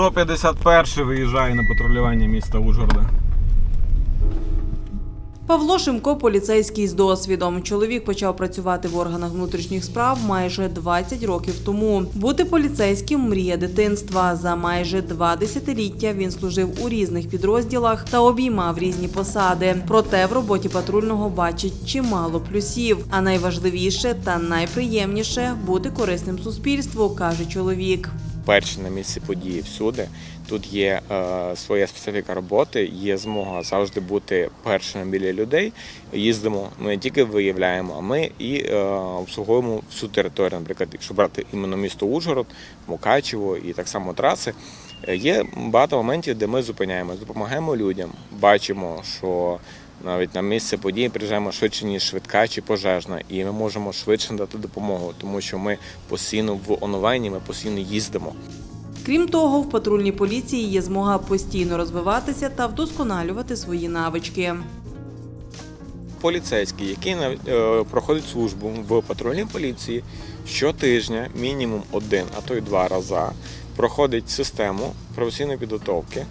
151 виїжджає на патрулювання міста Ужгорода. Павло Шимко поліцейський з досвідом. Чоловік почав працювати в органах внутрішніх справ майже 20 років тому. Бути поліцейським мрія дитинства. За майже два десятиліття він служив у різних підрозділах та обіймав різні посади. Проте в роботі патрульного бачить чимало плюсів. А найважливіше та найприємніше бути корисним суспільству, каже чоловік. Перші на місці події всюди. Тут є е, своя специфіка роботи, є змога завжди бути першими біля людей. Їздимо, ми не тільки виявляємо, а ми і е, обслуговуємо всю територію. Наприклад, якщо брати іменно місто Ужгород, Мукачево і так само траси. е, Є багато моментів, де ми зупиняємось, допомагаємо людям. Бачимо, що навіть на місце події приїжджаємо швидше, ніж швидка чи пожежна, і ми можемо швидше надати допомогу, тому що ми постійно в онлайні, ми постійно їздимо. Крім того, в патрульній поліції є змога постійно розвиватися та вдосконалювати свої навички. Поліцейський, який е, проходить службу в патрульній поліції щотижня, мінімум один, а то й два рази, проходить систему професійної підготовки.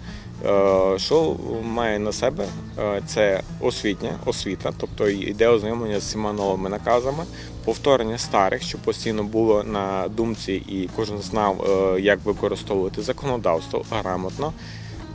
Е, Що має на себе Е, це освітня освіта, тобто йде ознайомлення з всіма новими наказами, повторення старих, щоб постійно було на думці, і кожен знав, е, як використовувати законодавство грамотно.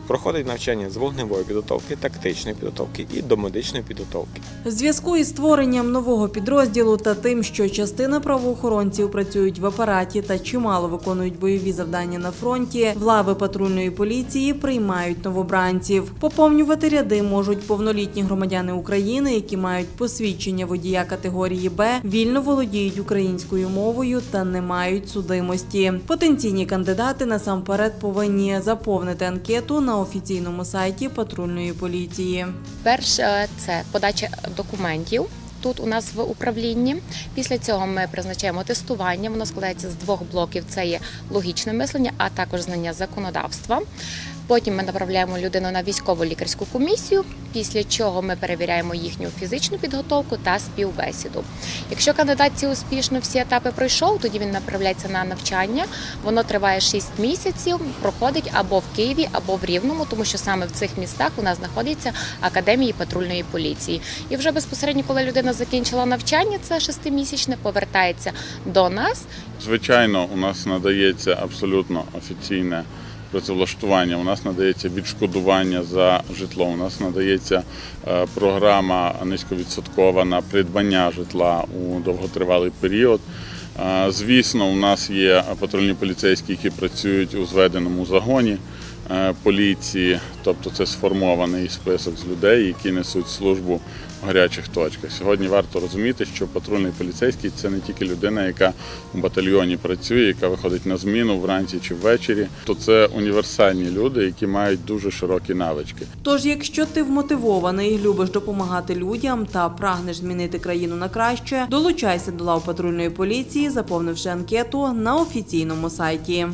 Проходить навчання з вогневої підготовки, тактичної підготовки і до медичної підготовки. Зв'язку із створенням нового підрозділу та тим, що частина правоохоронців працюють в апараті та чимало виконують бойові завдання на фронті, в лави патрульної поліції приймають новобранців. Поповнювати ряди можуть повнолітні громадяни України, які мають посвідчення водія категорії Б, вільно володіють українською мовою та не мають судимості. Потенційні кандидати насамперед повинні заповнити анкету на офіційному сайті патрульної поліції. Перше це подача документів. Тут у нас в управлінні. Після цього ми призначаємо тестування. Воно складається з двох блоків: це є логічне мислення, а також знання законодавства. Потім ми направляємо людину на військово лікарську комісію, після чого ми перевіряємо їхню фізичну підготовку та співбесіду. Якщо кандидат ці успішно всі етапи пройшов, тоді він направляється на навчання. Воно триває 6 місяців, проходить або в Києві, або в Рівному, тому що саме в цих містах у нас знаходяться академії патрульної поліції. І вже безпосередньо, коли людина закінчила навчання, це шестимісячне, повертається до нас Звичайно, у нас надається абсолютно офіційне працевлаштування. У нас надається відшкодування за житло. У нас надається е, програма низьковідсоткова на придбання житла у довготривалий період. Е, Звісно, у нас є патрульні поліцейські, які працюють у зведеному загоні поліції, тобто це сформований список з людей, які несуть службу в гарячих точках. Сьогодні варто розуміти, що патрульний поліцейський це не тільки людина, яка у батальйоні працює, яка виходить на зміну вранці чи ввечері. То це універсальні люди, які мають дуже широкі навички. Тож, якщо ти вмотивований, любиш допомагати людям та прагнеш змінити країну на краще, долучайся до лав патрульної поліції, заповнивши анкету на офіційному сайті.